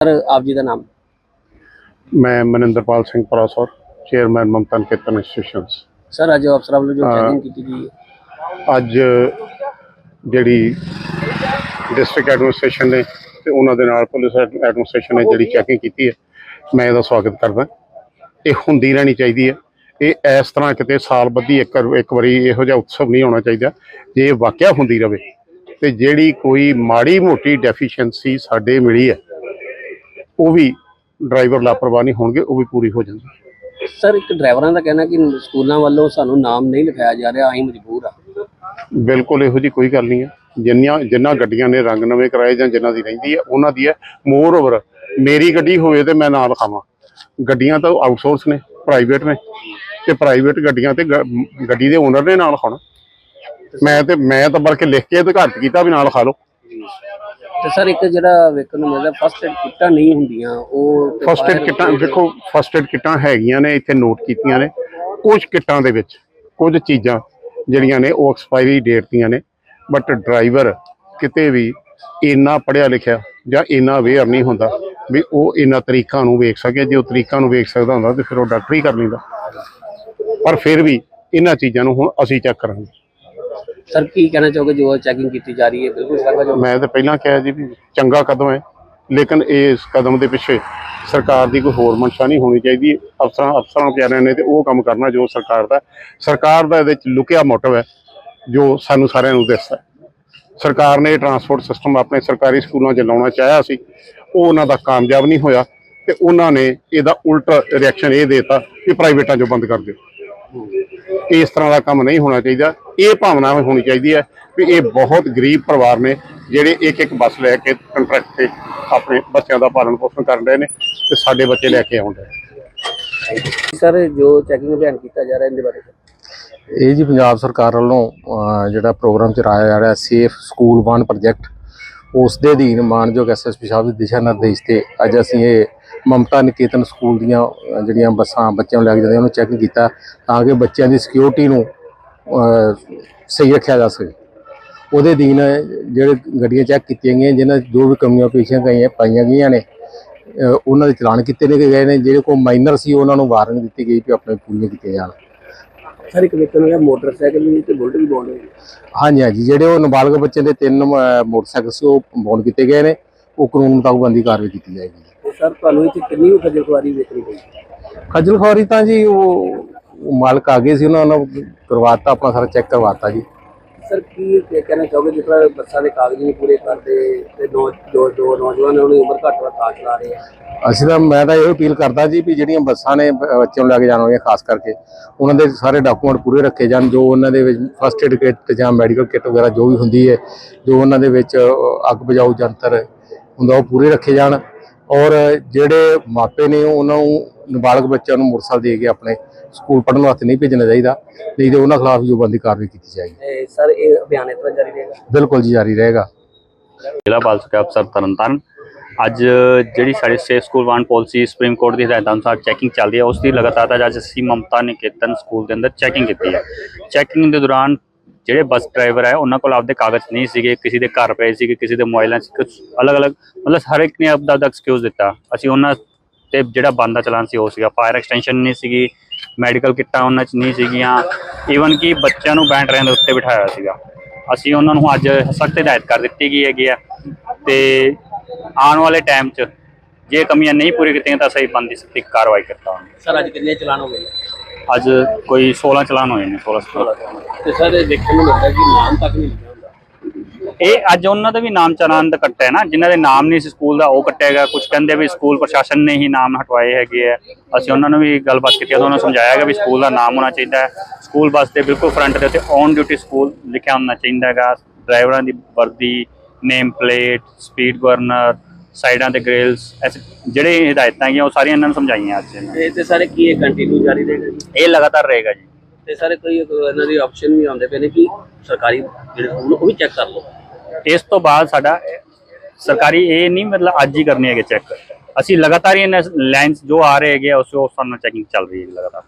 Sir ਆਪ ਜੀ ਦਾ ਨਾਮ ਮੈਂ Maninderpal Singh Parashar chairman Mamta Niketan institutions sir ਅੱਜ ਅਫਸਰਾਂ ਵੱਲੋਂ ਜੋ। ਚੈਕਿੰਗ ਕੀਤੀ ਗਈ ਹੈ ਅੱਜ ਜਿਹੜੀ ਡਿਸਟ੍ਰਿਕਟ ਐਡਮਿਨਿਸਟ੍ਰੇਸ਼ਨ ਨੇ ਤੇ ਉਹਨਾਂ ਦੇ ਨਾਲ ਪੁਲਿਸ ਐਡਮਿਨਿਸਟ੍ਰੇਸ਼ਨ ਨੇ ਜਿਹੜੀ ਚੈਕਿੰਗ ਕੀਤੀ ਹੈ ਮੈਂ ਇਹਦਾ ਸਵਾਗਤ ਕਰਦਾ ਇਹ ਹੁੰਦੀ ਰਹਿਣੀ ਚਾਹੀਦੀ ਹੈ ਇਹ ਇਸ ਤਰ੍ਹਾਂ ਕਿਤੇ ਸਾਲ ਬੱਧੀ ਇੱਕ ਇੱਕ ਵਾਰੀ ਇਹੋ ਜਿਹਾ ਉਤਸਵ ਨਹੀਂ ਹੋਣਾ ਚਾਹੀਦਾ ਜੇ ਇਹ ਵਾਕਿਆ ਹੁੰਦੀ ਰਵੇ ਤੇ ਜਿਹੜੀ ਕੋਈ ਮਾੜੀ ਮੋਟੀ ਡੈਫੀਸ਼ੀਐਂਸੀ ਸਾਡੇ ਮਿਲੀ ਹੈ ਉਹ ਵੀ ਡਰਾਈਵਰ ਲਾਪਰਵਾਹ ਨਹੀਂ ਹੋਣਗੇ ਉਹ ਵੀ ਪੂਰੀ ਹੋ ਜਾਂਦੀ। ਸਰ ਇੱਕ ਡਰਾਈਵਰਾਂ ਦਾ ਕਹਿਣਾ ਕਿ ਸਕੂਲਾਂ ਵੱਲੋਂ ਸਾਨੂੰ ਨਾਮ ਨਹੀਂ ਲਿਖਾਇਆ ਜਾ ਰਿਹਾ ਅਸੀਂ ਮਜਬੂਰ ਆ। ਬਿਲਕੁਲ ਇਹੋ ਜੀ ਕੋਈ ਗੱਲ ਨਹੀਂ ਹੈ। ਜਿੰਨੀਆਂ ਜਿੰਨਾ ਗੱਡੀਆਂ ਨੇ ਰੰਗ ਨਵੇਂ ਕਰਾਏ ਜਾਂ ਜਿਨ੍ਹਾਂ ਦੀ ਰਹਿੰਦੀ ਹੈ ਉਹਨਾਂ ਦੀ ਹੈ। ਮੋਰ ਓਵਰ ਮੇਰੀ ਗੱਡੀ ਹੋਵੇ ਤੇ ਮੈਂ ਨਾਲ ਖਾਵਾਂ ਗੱਡੀਆਂ ਤਾਂ ਆਊਟਸੋਰਸ ਨੇ ਪ੍ਰਾਈਵੇਟ ਨੇ। ਤੇ ਪ੍ਰਾਈਵੇਟ ਗੱਡੀਆਂ ਤੇ ਗੱਡੀ ਦੇ ਓਨਰ ਨੇ ਨਾਲ ਖਾਣਾ ਮੈਂ ਤੇ ਮੈਂ ਤਾਂ ਬਲਕਿ ਲਿਖ ਕੇ ਅਧਿਕਾਰਤ ਕੀਤਾ ਵੀ ਨਾਲ ਖਾ ਲਓ। ਤੇ ਸਰ ਇੱਕ ਜਿਹੜਾ ਵੇਖਣ ਨੂੰ ਮਿਲਦਾ ਫਸਟ ਏਡ ਕਿੱਟਾਂ ਨਹੀਂ ਹੁੰਦੀਆਂ ਉਹ ਫਸਟ ਏਡ ਕਿੱਟਾਂ ਦੇਖੋ ਫਸਟ ਏਡ ਕਿੱਟਾਂ ਹੈਗੀਆਂ ਨੇ ਇੱਥੇ ਨੋਟ ਕੀਤੀਆਂ ਨੇ। ਕੁਝ ਕਿੱਟਾਂ ਦੇ ਵਿੱਚ ਕੁਝ ਚੀਜ਼ਾਂ ਜਿਹੜੀਆਂ ਨੇ ਉਹ ਐਕਸਪਾਇਰੀ ਡੇਟ ਦੀਆਂ ਨੇ। ਬਟ ਡਰਾਈਵਰ ਕਿਤੇ ਵੀ ਇੰਨਾ ਪੜਿਆ ਲਿਖਿਆ ਜਾਂ ਇੰਨਾ ਅਵੇਅਰ ਨਹੀਂ ਹੁੰਦਾ ਵੀ ਉਹ ਇਹਨਾਂ ਤਰੀਕਾਂ ਨੂੰ ਵੇਖ ਸਕੇ। ਜੇ ਉਹ ਤਰੀਕਾਂ ਨੂੰ ਵੇਖ ਸਕਦਾ ਹੁੰਦਾ ਤੇ ਫਿਰ ਉਹ ਡਾਕਟਰੀ ਕਰ ਲੈਂਦਾ। ਪਰ ਫਿਰ ਵੀ ਇਹਨਾਂ ਚੀਜ਼ਾਂ ਨੂੰ ਹੁਣ ਅਸੀਂ ਚੈੱਕ ਕਰਾਂਗੇ। ਸਰ, ਕੀ ਕਹਿਣਾ ਚਾਹੋਗੇ? ਜੋ ਚੈਕਿੰਗ ਕੀਤੀ ਜਾ ਰਹੀ ਹੈ, ਬਿਲਕੁਲ ਸਰ ਜੋ ਮੈਂ ਤਾਂ ਪਹਿਲਾਂ ਕਿਹਾ ਜੀ ਵੀ ਚੰਗਾ ਕਦਮ ਹੈ, ਲੇਕਿਨ ਇਸ ਕਦਮ ਦੇ ਪਿੱਛੇ ਸਰਕਾਰ ਦੀ ਕੋਈ ਹੋਰ ਮਨਸ਼ਾ ਨਹੀਂ ਹੋਣੀ ਚਾਹੀਦੀ। ਅਫਸਰਾਂ ਅਫਸਰਾਂ ਪਿਆਰਿਆਂ ਨੇ ਤੇ ਉਹ ਕੰਮ ਕਰਨਾ ਜੋ ਸਰਕਾਰ ਦਾ ਸਰਕਾਰ ਦਾ ਇਹਦੇ ਚ ਲੁਕਿਆ ਮੋਟਿਵ ਹੈ, ਜੋ ਸਾਨੂੰ ਸਾਰਿਆਂ ਨੂੰ ਦਿਸਦਾ ਸਰਕਾਰ ਨੇ ਟਰਾਂਸਪੋਰਟ ਸਿਸਟਮ ਆਪਣੇ ਸਰਕਾਰੀ ਸਕੂਲਾਂ 'ਚ ਲਾਉਣਾ ਚਾਹਿਆ ਸੀ, ਉਹ ਉਹਨਾਂ ਦਾ ਕਾਮਯਾਬ ਨਹੀਂ ਹੋਇਆ ਤੇ ਉਹਨਾਂ ਨੇ ਇਹਦਾ ਉਲਟ ਰਿਐਕਸ਼ਨ ਇਹ ਦੇਤਾ ਕਿ ਪ੍ਰਾਈਵੇਟਾਂ 'ਚੋਂ ਬੰਦ ਕਰ ਦਿਓ। ਇਸ ਤਰ੍ਹਾਂ ਦਾ ਕੰਮ ਨਹੀਂ ਹੋਣਾ ਚਾਹੀਦਾ। ਇਹ ਭਾਵਨਾ ਹੋਣੀ ਚਾਹੀਦੀ ਹੈ ਵੀ ਇਹ ਬਹੁਤ ਗਰੀਬ ਪਰਿਵਾਰ ਨੇ ਜਿਹੜੇ ਇੱਕ ਇੱਕ ਬੱਸ ਲੈ ਕੇ ਕੰਟਰੈਕਟ ਤੇ ਆਪਣੇ ਬੱਚਿਆਂ ਦਾ ਪਾਲਣ ਪੋਸ਼ਣ ਕਰਨ ਰਹੇ ਨੇ ਤੇ ਸਾਡੇ ਬੱਚੇ ਲੈ ਕੇ ਆਉਂਦੇ ਸਰ ਜੋ ਚੈਕਿੰਗ ਅਭਿਆਨ ਕੀਤਾ ਜਾ ਰਿਹਾ ਇਹਦੇ ਬਾਰੇ। ਇਹ ਜੀ ਪੰਜਾਬ ਸਰਕਾਰ ਵੱਲੋਂ ਜਿਹੜਾ ਪ੍ਰੋਗਰਾਮ ਚਲਾਇਆ ਜਾ ਰਿਹਾ ਸੇਫ ਸਕੂਲ ਵਨ ਪ੍ਰੋਜੈਕਟ ਉਸ ਦੇ ਅਧੀਨ ਮਾਨਯੋਗ ਐਸਐਸਪੀ ਸਾਹਿਬ ਦੇ ਦਿਸ਼ਾ ਨਿਰਦੇਸ਼ ਤੇ ਅੱਜ ਅਸੀਂ ਇਹ ਮਮਤਾ ਨਿਕੇਤਨ ਸਕੂਲ ਦੀਆਂ ਜਿਹੜੀਆਂ ਬੱਸਾਂ ਬੱਚਿਆਂ ਨੂੰ ਲੈ ਕੇ ਜਾਂਦੀਆਂ ਉਹਨੂੰ ਚੈੱਕ ਕੀਤਾ ਤਾਂ ਕਿ ਬੱਚਿਆਂ ਦੀ ਸਿਕਿਉਰਿਟੀ ਨੂੰ ਸਹੀ ਰੱਖਿਆ ਜਾ ਸਕੇ। ਉਹਦੇ ਅਧੀਨ ਜਿਹੜੇ ਗੱਡੀਆਂ ਚੈੱਕ ਕੀਤੀਆਂ ਗਈਆਂ ਜਿਨ੍ਹਾਂ 'ਚ ਜੋ ਵੀ ਕਮੀਆਂ ਪੇਸ਼ੀਆਂ ਗਈਆਂ ਪਾਈਆਂ ਗਈਆਂ ਨੇ ਉਹਨਾਂ ਦੇ ਚਲਾਨ ਕੀਤੇ ਨੇ ਗਏ ਨੇ ਜਿਹੜੇ ਕੋਈ ਮਾਈਨਰ ਸੀ ਉਹਨਾਂ ਨੂੰ ਵਾਰਨਿੰਗ ਦਿੱਤੀ ਗਈ ਕਿ ਆਪਣੇ ਪੂਰੀਆਂ ਕੀਤੀਆਂ ਜਾਣ। ਸਰ ਇੱਕ ਵੇਖਣ ਨੂੰ ਮਿਲਿਆ ਮੋਟਰਸਾਈਕਲ ਵੀ ਤੇ ਬੁਲਟ ਵੀ ਬੋਲ ਰਹੇ ਹਾਂਜੀ ਹਾਂਜੀ। ਜਿਹੜੇ ਉਹ ਨਾਬਾਲਗ ਬੱਚੇ ਦੇ ਤਿੰਨ ਮੋਟਰਸਾਈਕਲ ਸੀ ਉਹ ਬੌਂਡ ਕੀਤੇ ਗਏ ਨੇ। ਉਹ ਕਾਨੂੰਨ ਮੁਤਾਬਕ ਬੰਦੀ ਕਾਰਵਾਈ ਕੀਤੀ ਜਾਏਗੀ। ਸਰ ਤੁਹਾਨੂੰ ਇੱਥੇ ਕਿੰਨੀ ਕੁ ਖੱਜਲ ਖੁਆਰੀ ਵੇਖਣੀ ਪਈ? ਖੱਜਲ ਖੁਆਰੀ ਤਾਂ ਜੀ ਉਹ ਮਾਲਕ ਆ ਗਏ ਸੀ ਉਹਨਾਂ ਨੂੰ ਕਰਵਾਤਾ ਆਪਣਾ ਸਾਰਾ ਚੈੱਕ ਕਰਵਾਤਾ ਜੀ। ਸਰ ਕੀ ਕਹਿਣਾ ਚਾਹੋਗੇ ਜਿਸ ਤਰ੍ਹਾਂ ਬੱਸਾਂ ਦੇ ਕਾਗਜ਼ ਨਹੀਂ ਪੂਰੇ ਕਰਦੇ ਤੇ ਦੋ ਦੋ ਦੋ ਨੌਜਵਾਨ ਉਹਨਾਂ ਦੀ ਉਮਰ ਘੱਟ ਵਾ ਕਾਰ ਚਲਾ ਰਹੇ ਆ? ਅਸੀਂ ਤਾਂ ਮੈਂ ਤਾਂ ਇਹ ਅਪੀਲ ਕਰਦਾ ਜੀ ਵੀ ਜਿਹੜੀਆਂ ਬੱਸਾਂ ਨੇ ਬੱਚਿਆਂ ਨੂੰ ਲੈ ਕੇ ਜਾਣ ਵਾਲੀਆਂ ਖਾਸ ਕਰਕੇ ਉਹਨਾਂ ਦੇ ਸਾਰੇ ਡਾਕੂਮੈਂਟ ਪੂਰੇ ਰੱਖੇ ਜਾਣ ਜੋ ਉਹਨਾਂ ਦੇ ਵਿੱਚ ਫਸਟ ਏਡ ਕਿੱਟ ਜਾਂ ਮੈਡੀਕਲ ਕਿੱਟ ਵਗੈਰਾ ਜੋ ਵੀ ਹੁੰਦੀ ਹੈ ਜੋ ਉਹਨਾਂ ਦੇ ਵਿੱਚ ਅੱਗ ਬੁਝਾਊ ਯੰਤਰ ਹੁੰਦਾ ਉਹ ਪੂਰੇ ਰੱਖੇ ਜਾਣ। ਔਰ ਜਿਹੜੇ ਮਾਪੇ ਨੇ ਉਹਨਾਂ ਨੂੰ ਨਾਬਾਲਗ ਬੱਚਿਆਂ ਨੂੰ ਮੋਟਰਸਾਈਕਲ ਦੇ ਕੇ ਆਪਣੇ ਸਕੂਲ ਪੜ੍ਹਨ ਵਾਸਤੇ ਨਹੀਂ ਭੇਜਣਾ ਚਾਹੀਦਾ ਨਹੀਂ ਤੇ ਉਹਨਾਂ ਖਿਲਾਫ ਜੋ ਬੰਦੀ ਕਾਰਵਾਈ ਕੀਤੀ ਜਾਏਗੀ। ਸਰ ਇਹ ਅਭਿਆਨ ਤਰ੍ਹਾਂ ਜਾਰੀ ਰਹੇਗਾ? ਬਿਲਕੁਲ ਜੀ ਜਾਰੀ ਰਹੇਗਾ। ਜ਼ਿਲ੍ਹਾ ਬਾਲ ਸਿੱਖਿਆ ਅਫਸਰ ਤਰਨਤਾਰਨ ਅੱਜ ਜਿਹੜੀ ਸਾਡੀ safe school van policy supreme court ਦੀ ਹਦਾਇਤਾਂ ਅਨੁਸਾਰ ਚੈਕਿੰਗ ਚੱਲਦੀ ਹੈ ਉਸ ਦੀ ਲਗਾਤਾਰ ਅੱਜ ਅਸੀਂ ਮਮਤਾ ਨਿਕੇਤਨ ਸਕੂਲ ਦੇ ਅੰਦਰ ਚੈਕਿੰਗ ਕੀਤੀ ਹੈ। ਚੈਕਿੰਗ ਦੇ ਦੌਰਾਨ ਜਿਹੜੇ ਬੱਸ ਡਰਾਈਵਰ ਹੈ ਉਹਨਾਂ ਕੋਲ ਆਪਦੇ ਕਾਗਜ਼ ਨਹੀਂ ਸੀਗੇ ਕਿਸੇ ਦੇ ਘਰ ਪਏ ਸੀਗੇ ਕਿਸੇ ਦੇ ਮੋਬਾਈਲਾਂ 'ਚ ਕੁਝ ਅਲੱਗ-ਅਲੱਗ ਮਤਲਬ ਹਰ ਇੱਕ ਨੇ ਆਪਦਾ ਆਪਦਾ ਐਕਸਕਿਊਜ਼ ਦਿੱਤਾ। ਅਸੀਂ ਉਹਨਾਂ ਤੇ ਜਿਹੜਾ ਬੰਦਾ ਚਲਾਨ ਸੀ ਉਹ ਸੀਗਾ। ਫਾਇਰ ਐਕਸਟੈਂਸ਼ਨ ਨਹੀਂ ਸੀਗੀ ਮੈਡੀਕਲ ਕਿੱਟਾਂ ਉਹਨਾਂ 'ਚ ਨਹੀਂ ਸੀਗੀਆਂ। ਈਵਨ ਕਿ ਬੱਚਿਆਂ ਨੂੰ ਬੈਂਡ ਰੈਨ ਦੇ ਉੱਤੇ ਬਿਠਾਇਆ ਸੀਗਾ। ਅਸੀਂ ਉਹਨਾਂ ਨੂੰ ਅੱਜ ਸਖਤ ਹਦਾਇਤ ਕਰ ਦਿੱਤੀ ਗਈ ਹੈਗੀ ਆ। ਤੇ ਆਉਣ ਵਾਲੇ ਟਾਈਮ 'ਚ ਜੇ ਕਮੀਆਂ ਨਹੀਂ ਪੂਰੀ ਕੀਤੀਆਂ ਤਾਂ ਸਹੀ ਬੰਦੀ ਸਖਤੀ ਕਾਰਵਾਈ ਕਰਤਾ ਹਾਂ ਸਰ ਅੱਜ ਕਿੰਨੇ ਚਲਾਨ ਹੋ ਗਏ? ਅੱਜ ਕੋਈ 16 ਚਲਾਨ ਹੋਏ ਨੇ 16 17 ਤੇ ਸਰ ਇਹ ਦੇਖਣ ਨੂੰ ਮਿਲਦਾ ਕਿ ਨਾਮ ਤੱਕ ਨਹੀਂ ਇਹ ਅੱਜ ਉਹਨਾਂ ਦਾ ਵੀ ਨਾਮ ਚਲਾਨ ਦਾ ਕੱਟਿਆ ਹੈ ਨਾ ਜਿਨ੍ਹਾਂ ਦੇ ਨਾਮ ਨਹੀਂ ਸੀ ਸਕੂਲ ਦਾ ਉਹ ਕੱਟਿਆ ਗਿਆ। ਕੁਝ ਕਹਿੰਦੇ ਵੀ ਸਕੂਲ ਪ੍ਰਸ਼ਾਸਨ ਨੇ ਹੀ ਨਾਮ ਹਟਵਾਏ ਹੈਗੇ ਆ। ਅਸੀਂ ਉਹਨਾਂ ਨੂੰ ਵੀ ਗੱਲਬਾਤ ਕੀਤੀ ਉਹਨਾਂ ਨੂੰ ਸਮਝਾਇਆ ਗਿਆ ਵੀ ਸਕੂਲ ਦਾ ਨਾਮ ਹੋਣਾ ਚਾਹੀਦਾ ਹੈ। ਸਕੂਲ ਬੱਸ ਦੇ ਬਿਲਕੁਲ ਫਰੰਟ ਦੇ ਉੱਤੇ ਔਨ ਡਿਊਟੀ ਸਕੂਲ ਲਿਖਿਆ ਹੋਣਾ ਚਾਹੀਦਾ ਹੈਗਾ। ਡਰਾਈਵਰਾਂ ਦੀ ਵਰਦੀ ਨੇਮ ਪਲੇਟ ਸਪੀਡ ਗਵਰਨਰ ਸਾਈਡਾਂ ਤੇ ਗ੍ਰਿਲਸ ਜਿਹੜੇ ਹਦਾਇਤਾਂ ਹੈਗੀਆਂ ਉਹ ਸਾਰੀਆਂ ਇਹਨਾਂ ਨੂੰ ਸਮਝਾਈਆਂ ਅੱਜ ਇਹਨਾਂ ਨੇ। ਤੇ ਤੇ ਸਾਰੇ ਕੀ ਇਹ ਕੰਟੀਨਿਊ ਜਾਰੀ ਰਹੇਗਾ ਜੀ? ਇਹ ਲਗਾਤਾਰ ਰਹੇਗਾ ਜੀ। ਤੇ ਸਾਰੇ ਕੋਈ ਇਹਨਾਂ ਦੀ ਆਪਸ਼ਨ ਵੀ ਆਉਂਦੇ ਪਏ ਨੇ ਕਿ ਸਰਕਾਰੀ ਜਿਹੜੇ ਸਕੂਲ ਉਹ ਵੀ ਚੈੱਕ ਕਰ ਲਓ। ਇਸ ਤੋਂ ਬਾਅਦ ਸਾਡਾ ਸਰਕਾਰੀ ਇਹ ਨਹੀਂ ਮਤਲਬ ਅੱਜ ਹੀ ਕਰਨੀ ਹੈਗੇ ਚੈੱਕ ਅਸੀਂ ਲਗਾਤਾਰ ਹੀ ਇਹਨਾਂ ਲਾਈਨਸ ਜੋ ਆ ਰਹੇ ਹੈਗੇ ਆ, ਉਸ ਉਸ ਨਾਲ ਚੈਕਿੰਗ ਚੱਲ ਰਹੀ ਹੈ ਲਗਾਤਾਰ।